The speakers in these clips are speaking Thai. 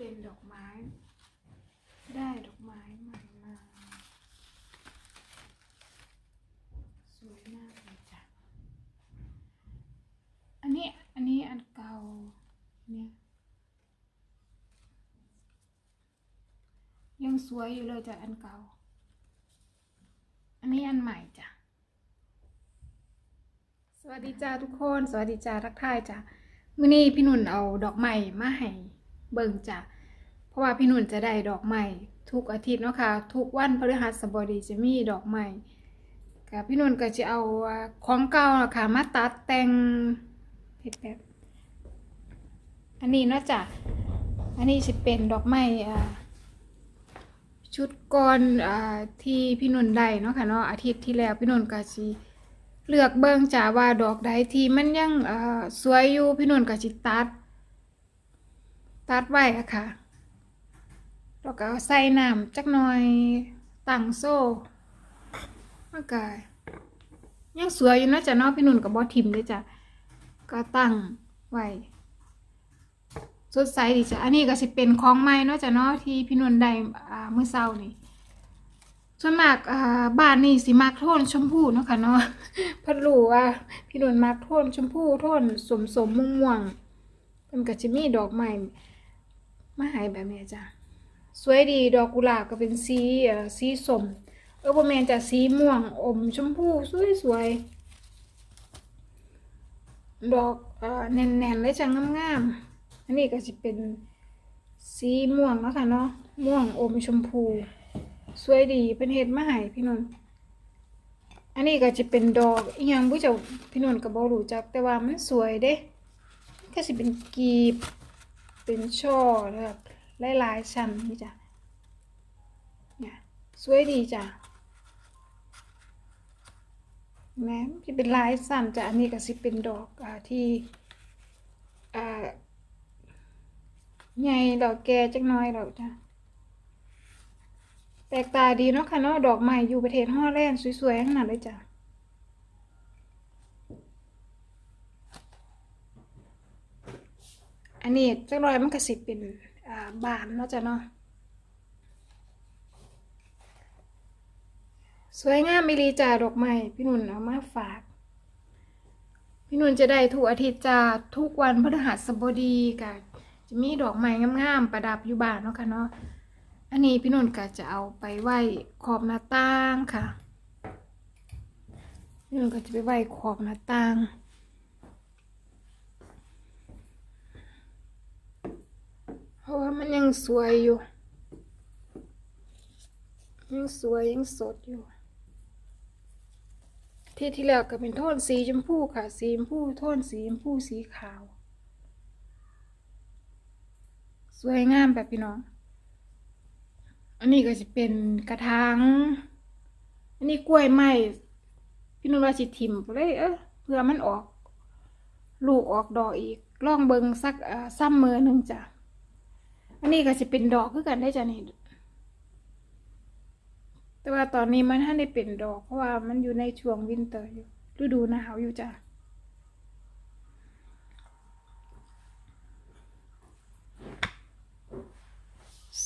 เป็นดอกไม้ ได้ดอกไม้ใหม่มา สวยมากเลยจ้ะ อันนี้อันนี้อันเก่าเนี่ยยังสวยอยู่เลยจ้ะอันเก่า อันนี้อันใหม่จ้ะ สวัสดีจ้าทุกคน สวัสดีจ้าทักทายจ้ะมื้อนี้พี่หนุ่นเอาดอกไม้มาให้ เบิ่งจ้ะเพราะว่าพี่นุ่นจะได้ดอกไม้ทุกอาทิตย์เนาะค่ะทุกวันพฤหัสบดีจะมีดอกไม้กับพี่นุ่นก็จะเอาของเก่าะค่ะมาตัดแต่งเฮ็ดแบบอันนี้เนาะจ้ะอันนี้จะเป็นดอกไม้อ่าชุดก่อนอ่าที่พี่นนท์ได้เนาะค่ะเนาะอาทิตย์ที่แล้วพี่นนท์ก็สิเลือกเบิ่งจ้าว่าดอกใดที่มันยังอ่าสวยอยู่พี่นนท์ก็สิตัด ตัดไว้อะค่ะแล้วก็ใส่น้ำจักหน่อยตั้งโซ่มันก็ยังสวยอยู่นะจ้ะเนาะพี่นนท์ก็บ่ทิ่มเลยจ้ะก็ตั้งไว้สดใสดีจ้ะอันนี้ก็สิเป็นของใหม่เนาะจ้ะเนาะที่พี่นวลได้อ่าเมื่อเช้านี่ส่วนมากอ่าบ้านนี่สิมักโทนชมพูเนาะค่ะเนาะพิ่นรู้ว่าพี่นวลมักโทนชมพูโทนสมสมม่วงม่วงเพิ่นก็จะมีดอกไม้ มาให้แบบนี้จ้ะสวยดีดอกกุหลาบก็เป็นสีเอ่อสีสมเออบ่แมนจะสีม่วงอมชมพูสวยๆดอกเอ่อแน่นๆเลยจ้ะงามๆอันนี้ก็จะเป็นสีม่วงเนาะค่ะเนาะม่วงอมชมพู สวยดีเป็นเห็ดมาให้พี่นนท์อันนี้ก็จะเป็นดอกอีหยังผู้เจ้าพี่นนท์ก็บ่รู้จักแต่ว่ามันสวยเด้ก็สิเป็นกีบ เป็นช่อนะครับหลายๆชั้นนี่จ้ะเนี่ยสวยดีจ้ะแม้มันจะเป็นลายสั้นจ้ะอันนี้ก็สิเป็นดอกอ่าที่อ่าใหญ่ดอกแก่จักน้อยดอกจ้ะแปลกตาดีเนาะค่ะเนาะดอกใหม่อยู่ประเทศฮอลแลนด์สวยๆทั้งนั้นเลยจ้ะ อันนี้จักหน่อยมันก็สิเป็นอ่าบานเนาะจ้ะเนาะสวยงามมิลีจ้าดอกไม้พี่นุ่นเอามาฝาก พี่นุ่นจะได้ทุกอาทิตย์จ้าทุกวันพฤหัสบดีกับจะมีดอกไม้งามๆประดับอยู่บ้านเนาะค่ะเนาะอันนี้พี่นุ่นก็จะเอาไปไหว้ขอบหน้าต่างค่ะพี่นุ่นก็จะไปไหว้ขอบหน้าต่าง เพราะว่า มันยังสวยอยู่ ยังสวยยังสดอยู่ ที่ที่แล้วก็เป็นโทนสีชมพูค่ะ สีชมพูโทนสีชมพูสีขาว สวยงามแบบพี่น้อง อันนี้ก็จะเป็นกระถางอันนี้กล้วยไม้พี่นุ่นว่าสิทิมเลยเออเพื่อมันออก ลูกออกดอกอีกลองเบิงสักซ้ำมือหนึ่งจ้ะ อันนี้ก็จะเป็นดอกคือกันได้จ้ะนี่แต่ว่าตอนนี้มันถ้าได้เป็นดอกเพราะว่ามันอยู่ในช่วงวินเตอร์อยู่ฤดูหนาวอยู่จ้ะ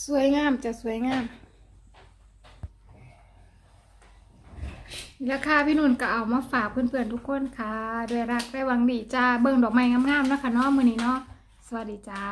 สวยงามจะสวยงาม ราคาพี่นุ่นก็เอามาฝากเพื่อนๆทุกคนค่ะ ด้วยรักได้วังดีจ้า เบิ่งดอกไม้งามๆนะคะเนาะมือนี้เนาะ สวัสดีจ้า